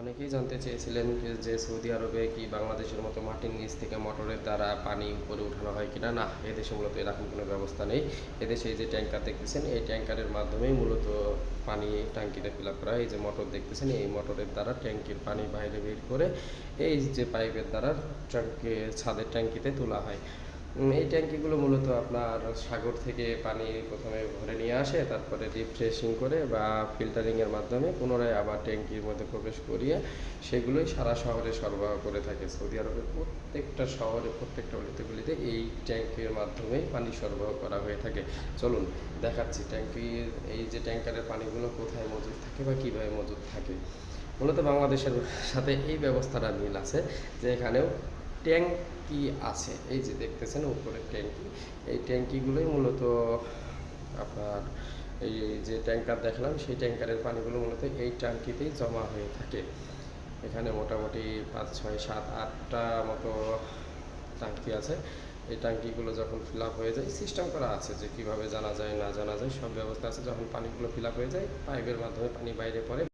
অনেকেই জানতে চেয়েছিলেন যে সৌদি আরবে কি বাংলাদেশের মতো মাটির নিচ থেকে মোটরের দ্বারা পানি উপরে উঠানো হয় কিনা? না এদেশে মূলত এরকম কোনো ব্যবস্থা নেই। এদেশে এই যে ট্যাঙ্কার দেখতেছেন, এই ট্যাঙ্কারের মাধ্যমেই মূলত পানি ট্যাঙ্কিতে ফিল আপ করা হয়। এই যে মোটর দেখতেছেন, এই মোটরের দ্বারা ট্যাঙ্কির পানি বাইরে বের করে এই যে পাইপের দ্বারা ট্যাঙ্কি ছাদের ট্যাঙ্কিতে তোলা হয়। এই ট্যাঙ্কিগুলো মূলত আপনার সাগর থেকে পানি প্রথমে ভরে নিয়ে আসে, তারপরে রিফ্রেশিং করে বা ফিল্টারিংয়ের মাধ্যমে পুনরায় আবার ট্যাঙ্কির মধ্যে প্রবেশ করিয়ে সেগুলোই সারা শহরে সরবরাহ করে থাকে। সৌদি আরবের প্রত্যেকটা শহরে, প্রত্যেকটা অলিতে গলিতে এই ট্যাঙ্কির মাধ্যমেই পানি সরবরাহ করা হয়ে থাকে। চলুন দেখাচ্ছি ট্যাঙ্কির, এই যে ট্যাঙ্কারের পানিগুলো কোথায় মজুদ থাকে বা কীভাবে মজুদ থাকে। মূলত বাংলাদেশের সাথে এই ব্যবস্থাটা মিল আছে যে এখানেও ট্যাঙ্কি আছে, এই যে দেখতেছেন উপরে ট্যাঙ্কি, এই ট্যাঙ্কিগুলোই মূলত আপনার এই যে ট্যাঙ্কার দেখলাম, সেই ট্যাঙ্কারের পানিগুলো মূলত এই ট্যাঙ্কিতেই জমা হয়ে থাকে। এখানে মোটামুটি পাঁচ, ছয়, সাত, আটটা মতো ট্যাঙ্কি আছে। এই ট্যাঙ্কিগুলো যখন ফিল হয়ে যায় সিস্টেম করা আছে যে কীভাবে জানা যায়, না জানা যায়, সব ব্যবস্থা আছে। যখন পানিগুলো ফিল হয়ে যায় পাইপের মাধ্যমে পানি বাইরে পড়ে।